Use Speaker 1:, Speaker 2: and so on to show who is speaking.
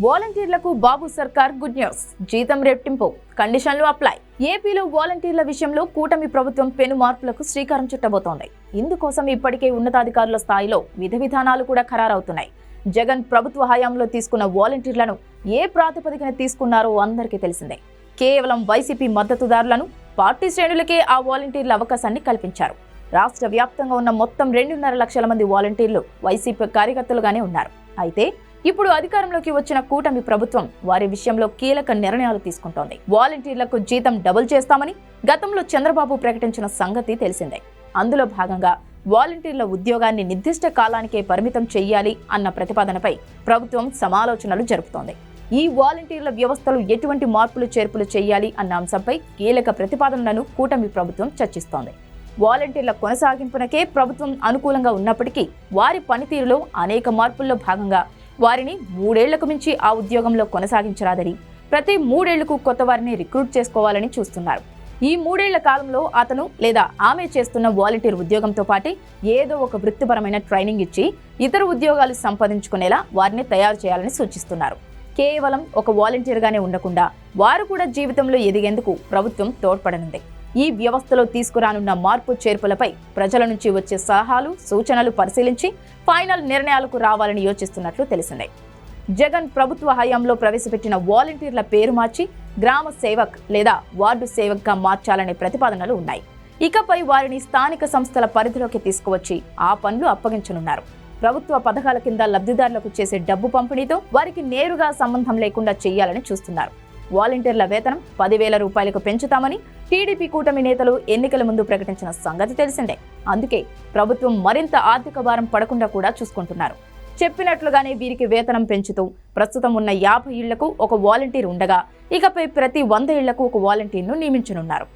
Speaker 1: వాలంటీర్లకు బాబు సర్కార్ good news. జీతం రెట్టింపు. కండిషన్లు అప్లై. ఏపీలో వాలంటీర్ల విషయంలో కూటమి ప్రభుత్వం పెను మార్పులకు శ్రీకారం చుట్టబోతోంది. ఇందుకోసం ఇప్పటికే ఉన్నతాధికారుల స్థాయిలో విధి విధానాలు కూడా ఖరారవుతున్నాయి. జగన్ ప్రభుత్వ హయాంలో తీసుకున్న వాలంటీర్లను ఏ ప్రాతిపదికన తీసుకున్నారో అందరికీ తెలిసిందే. కేవలం వైసీపీ మద్దతుదారులను పార్టీ శ్రేణులకే ఆ వాలంటీర్ల అవకాశాన్ని కల్పించారు. రాష్ట్ర వ్యాప్తంగా ఉన్న మొత్తం రెండున్నర లక్షల మంది వాలంటీర్లు వైసీపీ కార్యకర్తలుగానే ఉన్నారు. అయితే ఇప్పుడు అధికారంలోకి వచ్చిన కూటమి ప్రభుత్వం వారి విషయంలో కీలక నిర్ణయాలు తీసుకుంటోంది. వాలంటీర్లకు జీతం డబుల్ చేస్తామని గతంలో చంద్రబాబు ప్రకటించిన సంగతి తెలిసిందే. అందులో భాగంగా వాలంటీర్ల ఉద్యోగాన్ని నిర్దిష్ట కాలానికే పరిమితం చెయ్యాలి అన్న ప్రతిపాదనపై ప్రభుత్వం సమాలోచనలు జరుపుతోంది. ఈ వాలంటీర్ల వ్యవస్థలు ఎటువంటి మార్పులు చేర్పులు చేయాలి అన్న అంశంపై కీలక ప్రతిపాదనలను కూటమి ప్రభుత్వం చర్చిస్తోంది. వాలంటీర్ల కొనసాగింపునకే ప్రభుత్వం అనుకూలంగా ఉన్నప్పటికీ వారి పనితీరులో అనేక మార్పుల్లో భాగంగా వారిని మూడేళ్ళకు మించి ఆ ఉద్యోగంలో కొనసాగించరాదని ప్రతి మూడేళ్ళకు కొత్త వారిని రిక్రూట్ చేసుకోవాలని చూస్తున్నారు. ఈ మూడేళ్ళ కాలంలో అతను లేదా ఆమె చేస్తున్న వాలంటీర్ ఉద్యోగంతో పాటు ఏదో ఒక వృత్తిపరమైన ట్రైనింగ్ ఇచ్చి ఇతర ఉద్యోగాలు సంపాదించుకునేలా వారిని తయారు చేయాలని సూచిస్తున్నారు. కేవలం ఒక వాలంటీర్గానే ఉండకుండా వారు కూడా జీవితంలో ఎదిగేందుకు ప్రభుత్వం తోడ్పడనుంది. ఈ వ్యవస్థలో తీసుకురానున్న మార్పు చేర్పులపై ప్రజల నుంచి వచ్చే సలహాలు సూచనలు పరిశీలించి ఫైనల్ నిర్ణయాలకు రావాలని యోచిస్తున్నట్లు తెలిసిందే. జగన్ ప్రభుత్వ హయాంలో ప్రవేశపెట్టిన వాలంటీర్ల పేరు మార్చి గ్రామ సేవక్ లేదా వార్డు సేవక్గా మార్చాలనే ప్రతిపాదనలు ఉన్నాయి. ఇకపై వారిని స్థానిక సంస్థల పరిధిలోకి తీసుకువచ్చి ఆ పనులు అప్పగించనున్నారు. ప్రభుత్వ పథకాల కింద లబ్ధిదారులకు చేసే డబ్బు పంపిణీతో వారికి నేరుగా సంబంధం లేకుండా చేయాలని చూస్తున్నారు. వాలంటీర్ల వేతనం పదివేల రూపాయలకు పెంచుతామని టీడీపీ కూటమి నేతలు ఎన్నికల ముందు ప్రకటించిన సంగతి తెలిసిందే. అందుకే ప్రభుత్వం మరింత ఆర్థిక భారం పడకుండా కూడా చూసుకుంటున్నారు. చెప్పినట్లుగానే వీరికి వేతనం పెంచుతూ ప్రస్తుతం ఉన్న యాభై ఇళ్ళకు ఒక వాలంటీర్ ఉండగా ఇకపై ప్రతి వంద ఇళ్ళకు ఒక వాలంటీర్ను నియమించనున్నారు.